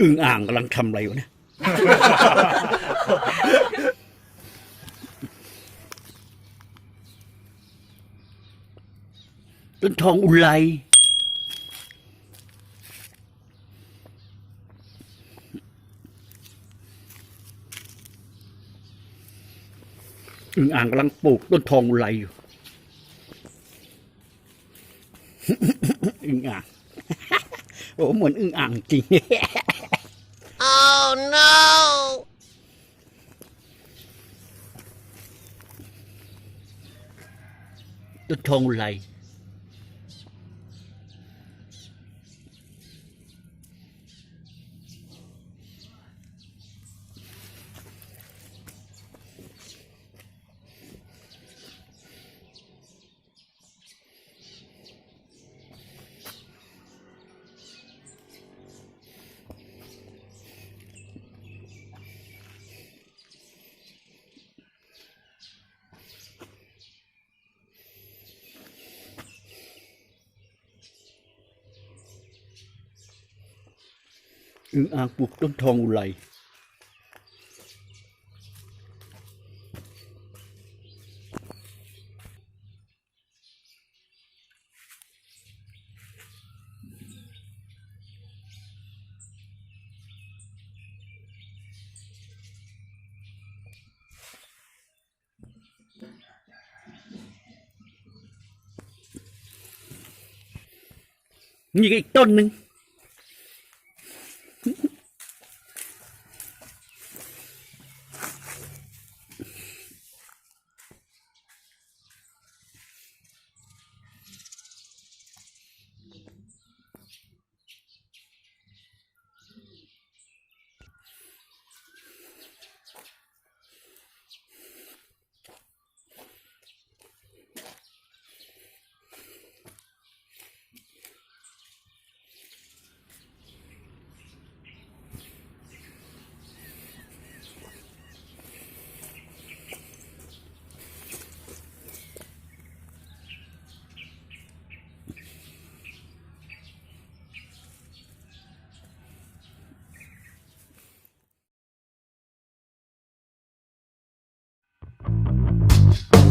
อึ่งอ่างกำลังทำอะไรอยู่เนี่ยต้นทองอุไรอึ่งอ่างกำลังปลูกต้นทองอุไรอยู่ อึ่งอ่าง โอ้เหมือนอึ่งอ่างจริง Oh no! ต้นท องอุไรอึ่งอ่างปลูกต้นทองอุไรนี่ก็อีกต้นหนึ่ง Música